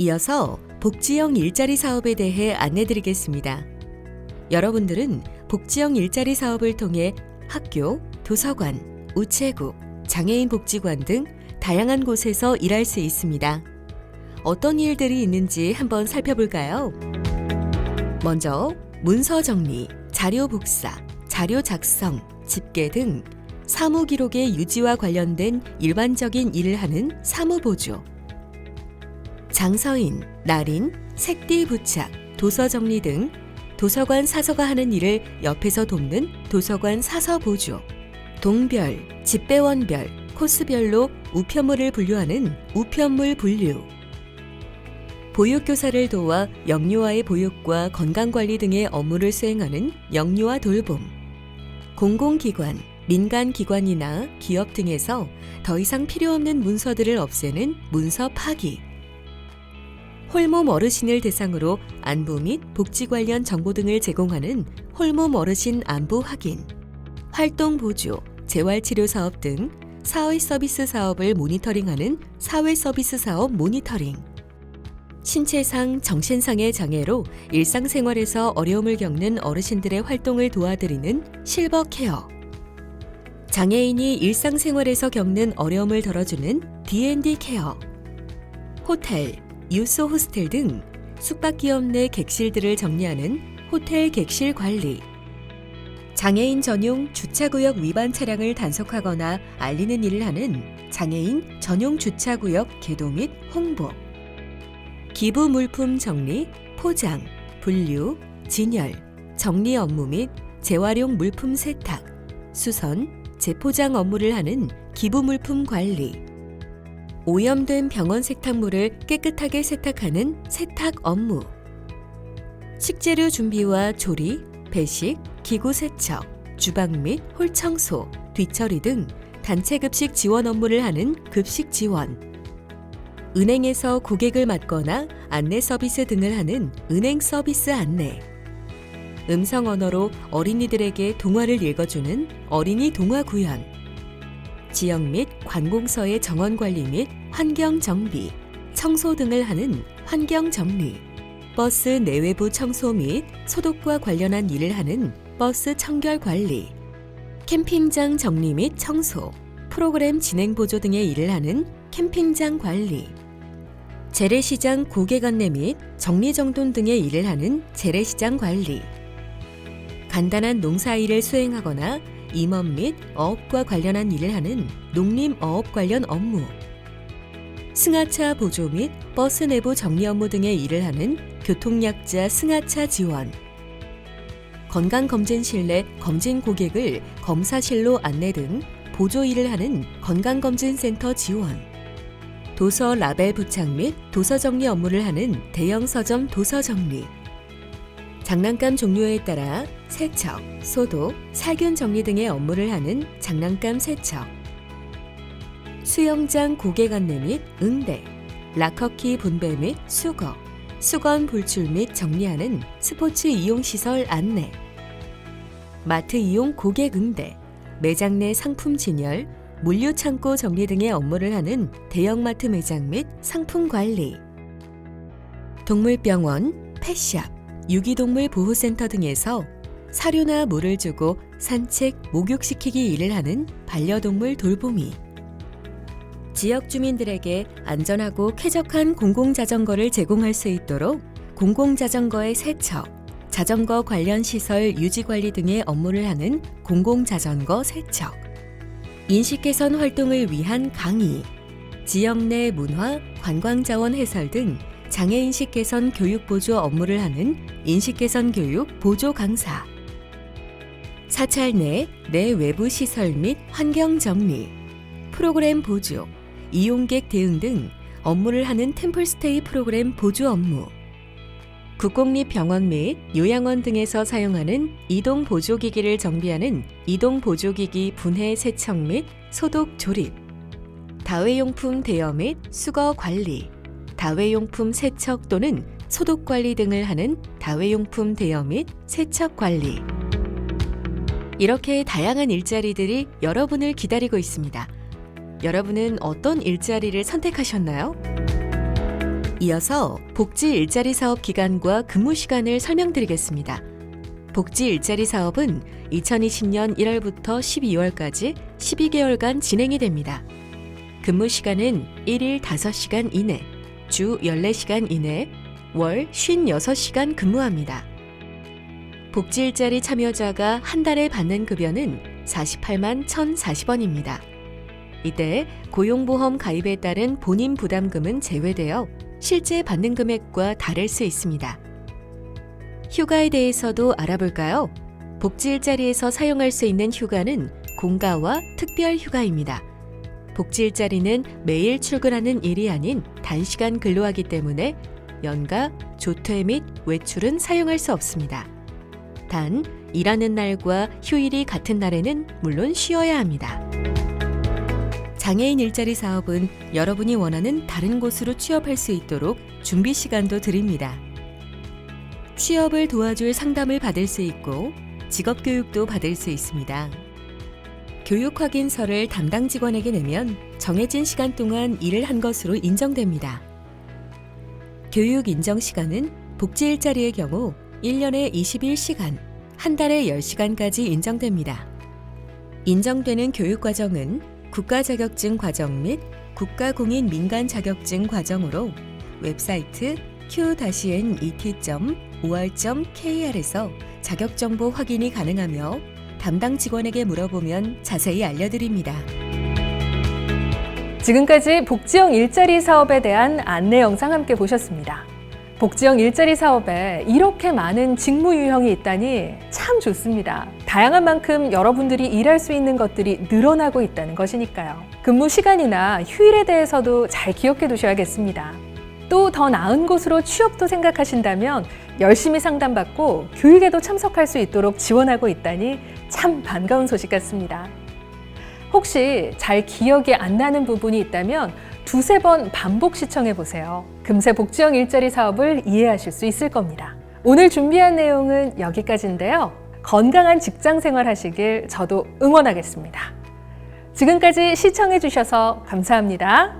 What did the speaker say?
이어서 복지형 일자리 사업에 대해 안내드리겠습니다. 여러분들은 복지형 일자리 사업을 통해 학교, 도서관, 우체국, 장애인 복지관 등 다양한 곳에서 일할 수 있습니다. 어떤 일들이 있는지 한번 살펴볼까요? 먼저 문서 정리, 자료 복사, 자료 작성, 집계 등 사무 기록의 유지와 관련된 일반적인 일을 하는 사무 보조. 장서인, 날인, 색띠 부착, 도서 정리 등 도서관 사서가 하는 일을 옆에서 돕는 도서관 사서 보조. 동별, 집배원별, 코스별로 우편물을 분류하는 우편물 분류. 보육교사를 도와 영유아의 보육과 건강관리 등의 업무를 수행하는 영유아 돌봄. 공공기관, 민간기관이나 기업 등에서 더 이상 필요 없는 문서들을 없애는 문서 파기. 홀몸 어르신을 대상으로 안부 및 복지 관련 정보 등을 제공하는 홀몸 어르신 안부 확인. 활동 보조, 재활치료 사업 등 사회 서비스 사업을 모니터링하는 사회 서비스 사업 모니터링. 신체상, 정신상의 장애로 일상생활에서 어려움을 겪는 어르신들의 활동을 도와드리는 실버 케어. 장애인이 일상생활에서 겪는 어려움을 덜어주는 D&D 케어. 호텔, 유소 호스텔 등 숙박기업 내 객실들을 정리하는 호텔 객실 관리. 장애인 전용 주차구역 위반 차량을 단속하거나 알리는 일을 하는 장애인 전용 주차구역 개도 및 홍보. 기부 물품 정리, 포장, 분류, 진열, 정리 업무 및 재활용 물품 세탁, 수선, 재포장 업무를 하는 기부 물품 관리. 오염된 병원 세탁물을 깨끗하게 세탁하는 세탁 업무. 식재료 준비와 조리, 배식, 기구 세척, 주방 및 홀 청소, 뒤처리 등 단체 급식 지원 업무를 하는 급식 지원. 은행에서 고객을 맡거나 안내 서비스 등을 하는 은행 서비스 안내. 음성 언어로 어린이들에게 동화를 읽어주는 어린이 동화 구연. 지역 및 관공서의 정원 관리 및 환경 정비, 청소 등을 하는 환경 정리. 버스 내외부 청소 및 소독과 관련한 일을 하는 버스 청결 관리. 캠핑장 정리 및 청소, 프로그램 진행 보조 등의 일을 하는 캠핑장 관리. 재래시장 고객 안내 및 정리정돈 등의 일을 하는 재래시장 관리. 간단한 농사 일을 수행하거나 임업 및 어업과 관련한 일을 하는 농림어업 관련 업무. 승하차 보조 및 버스 내부 정리 업무 등의 일을 하는 교통약자 승하차 지원. 건강검진실 내 검진 고객을 검사실로 안내 등 보조 일을 하는 건강검진센터 지원. 도서 라벨 부착 및 도서 정리 업무를 하는 대형 서점 도서 정리. 장난감 종류에 따라 세척, 소독, 살균 정리 등의 업무를 하는 장난감 세척. 수영장 고객 안내 및 응대, 락커키 분배 및 수거, 수건 불출 및 정리하는 스포츠 이용 시설 안내. 마트 이용 고객 응대, 매장 내 상품 진열, 물류 창고 정리 등의 업무를 하는 대형마트 매장 및 상품 관리. 동물병원, 펫샵, 유기동물 보호센터 등에서 사료나 물을 주고 산책, 목욕시키기 일을 하는 반려동물 돌보미. 지역 주민들에게 안전하고 쾌적한 공공자전거를 제공할 수 있도록 공공자전거의 세척, 자전거 관련 시설 유지 관리 등의 업무를 하는 공공자전거 세척. 인식 개선 활동을 위한 강의, 지역 내 문화, 관광 자원 해설 등 장애인식 개선 교육 보조 업무를 하는 인식 개선 교육 보조 강사. 사찰 내 내 외부 시설 및 환경 정리, 프로그램 보조, 이용객 대응 등 업무를 하는 템플스테이 프로그램 보조 업무. 국공립병원 및 요양원 등에서 사용하는 이동 보조기기를 정비하는 이동 보조기기 분해 세척 및 소독 조립. 다회용품 대여 및 수거 관리. 다회용품 세척 또는 소독 관리 등을 하는 다회용품 대여 및 세척 관리. 이렇게 다양한 일자리들이 여러분을 기다리고 있습니다. 여러분은 어떤 일자리를 선택하셨나요? 이어서 복지 일자리 사업 기간과 근무 시간을 설명드리겠습니다. 복지 일자리 사업은 2020년 1월부터 12월까지 12개월간 진행이 됩니다. 근무 시간은 1일 5시간 이내, 주 14시간 이내, 월 56시간 근무합니다. 복지 일자리 참여자가 한 달에 받는 급여는 48만 1,040원입니다. 이때 고용보험 가입에 따른 본인 부담금은 제외되어 실제 받는 금액과 다를 수 있습니다. 휴가에 대해서도 알아볼까요? 복지 일자리에서 사용할 수 있는 휴가는 공가와 특별 휴가입니다. 복지 일자리는 매일 출근하는 일이 아닌 단시간 근로하기 때문에 연가, 조퇴 및 외출은 사용할 수 없습니다. 단, 일하는 날과 휴일이 같은 날에는 물론 쉬어야 합니다. 장애인 일자리 사업은 여러분이 원하는 다른 곳으로 취업할 수 있도록 준비 시간도 드립니다. 취업을 도와줄 상담을 받을 수 있고 직업 교육도 받을 수 있습니다. 교육 확인서를 담당 직원에게 내면 정해진 시간 동안 일을 한 것으로 인정됩니다. 교육 인정 시간은 복지 일자리의 경우 1년에 21시간, 한 달에 10시간까지 인정됩니다. 인정되는 교육 과정은 국가 자격증 과정 및 국가 공인 민간 자격증 과정으로 웹사이트 q-net.or.kr에서 자격 정보 확인이 가능하며 담당 직원에게 물어보면 자세히 알려드립니다. 지금까지 복지형 일자리 사업에 대한 안내 영상 함께 보셨습니다. 복지형 일자리 사업에 이렇게 많은 직무 유형이 있다니 참 좋습니다. 다양한 만큼 여러분들이 일할 수 있는 것들이 늘어나고 있다는 것이니까요. 근무 시간이나 휴일에 대해서도 잘 기억해 두셔야겠습니다. 또 더 나은 곳으로 취업도 생각하신다면 열심히 상담받고 교육에도 참석할 수 있도록 지원하고 있다니 참 반가운 소식 같습니다. 혹시 잘 기억이 안 나는 부분이 있다면 두세 번 반복 시청해 보세요. 금세 복지형 일자리 사업을 이해하실 수 있을 겁니다. 오늘 준비한 내용은 여기까지인데요. 건강한 직장 생활 하시길 저도 응원하겠습니다. 지금까지 시청해 주셔서 감사합니다.